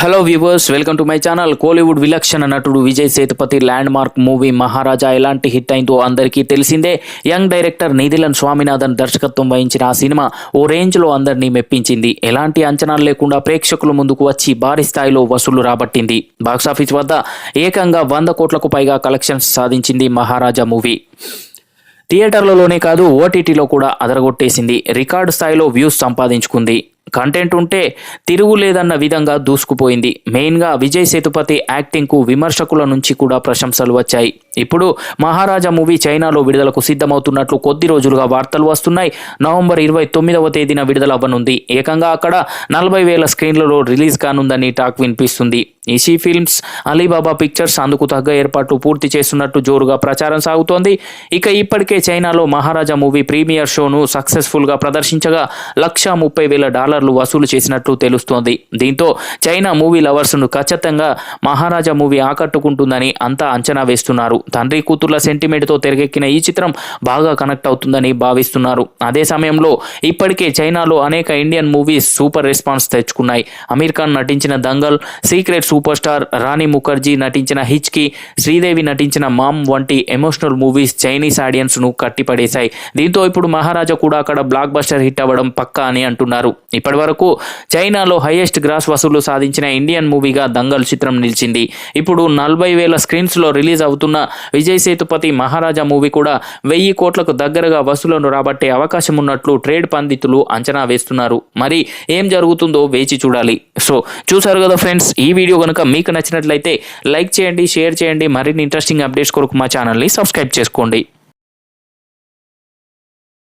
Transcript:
Hello viewers welcome to my channel Kollywood విలక్షణ నటుడు Vijay Sethupathi landmark movie Maharaja ఎలాంటి hit అయిందో అందరికీ తెలిసిందే యంగ్ డైరెక్టర్ నిధిలన్ స్వామినాథన్ దర్శకత్వం వహించిన ఆ సినిమా ఓ రేంజ్లో అందరినీ మెప్పించింది ఎలాంటి అంచనాలు లేకుండా ప్రేక్షకుల ముందుకు వచ్చి భారీ స్థాయిలో వసూలు రాబట్టింది బాక్సాఫీస్ వద్ద ఏకంగా వంద కోట్లకు పైగా కలెక్షన్స్ సాధించింది మహారాజా మూవీ థియేటర్లలోనే కాదు ఓటీటీలో కూడా అదరగొట్టేసింది. రికార్డు స్థాయిలో వ్యూస్ సంపాదించుకుంది. కంటెంట్ ఉంటే తిరుగులేదన్న విధంగా దూసుకుపోయింది. మెయిన్గా విజయ్ సేతుపతి యాక్టింగ్కు విమర్శకుల నుంచి కూడా ప్రశంసలు వచ్చాయి. ఇప్పుడు మహారాజా మూవీ చైనాలో విడుదలకు సిద్ధమవుతున్నట్లు కొద్ది రోజులుగా వార్తలు వస్తున్నాయి. నవంబర్ ఇరవై తొమ్మిదవ తేదీన విడుదల అవ్వనుంది. ఏకంగా అక్కడ నలభై వేల స్క్రీన్లలో రిలీజ్ కానుందని టాక్ వినిపిస్తుంది. ఈసీ ఫిల్మ్స్ అలీబాబా పిక్చర్స్ అందుకు తగ్గ ఏర్పాట్లు పూర్తి చేస్తున్నట్టు జోరుగా ప్రచారం సాగుతోంది. ఇక ఇప్పటికే చైనాలో మహారాజా మూవీ ప్రీమియర్ షోను సక్సెస్ఫుల్గా ప్రదర్శించగా లక్ష ముప్పై వేల డాలర్ డాలర్లు వసూలు చేసినట్లు తెలుస్తోంది. దీంతో చైనా మూవీ లవర్స్ను ఖచ్చితంగా మహారాజా మూవీ ఆకట్టుకుంటుందని అంతా అంచనా వేస్తున్నారు. తండ్రి కూతుర్ల సెంటిమెంట్తో తెరకెక్కిన ఈ చిత్రం బాగా కనెక్ట్ అవుతుందని భావిస్తున్నారు. అదే సమయంలో ఇప్పటికే చైనాలో అనేక ఇండియన్ మూవీస్ సూపర్ రెస్పాన్స్ తెచ్చుకున్నాయి. అమీర్ ఖాన్ నటించిన Dangal secret super star Rani Mukherjee నటించిన హిచ్కి శ్రీదేవి నటించిన మామ్ వంటి ఎమోషనల్ మూవీస్ చైనీస్ ఆడియన్స్ను కట్టిపడేశాయి. దీంతో ఇప్పుడు మహారాజా కూడా అక్కడ బ్లాక్ బస్టర్ హిట్ అవ్వడం పక్కా అని అంటున్నారు. ఇప్పటి వరకు చైనాలో హైయెస్ట్ గ్రాస్ వసూలు సాధించిన ఇండియన్ మూవీగా దంగల్ చిత్రం నిలిచింది. ఇప్పుడు నలభై వేల స్క్రీన్స్లో రిలీజ్ అవుతున్న విజయ్ సేతుపతి మహారాజా మూవీ కూడా వెయ్యి కోట్లకు దగ్గరగా వసూలను రాబట్టే అవకాశం ఉన్నట్లు ట్రేడ్ పండితులు అంచనా వేస్తున్నారు. మరి ఏం జరుగుతుందో వేచి చూడాలి. సో చూసారు కదా ఫ్రెండ్స్ ఈ వీడియో కనుక మీకు నచ్చినట్లయితే లైక్ చేయండి షేర్ చేయండి మరిన్ని ఇంట్రెస్టింగ్ అప్డేట్స్ కొరకు మా ఛానల్ని సబ్స్క్రైబ్ చేసుకోండి.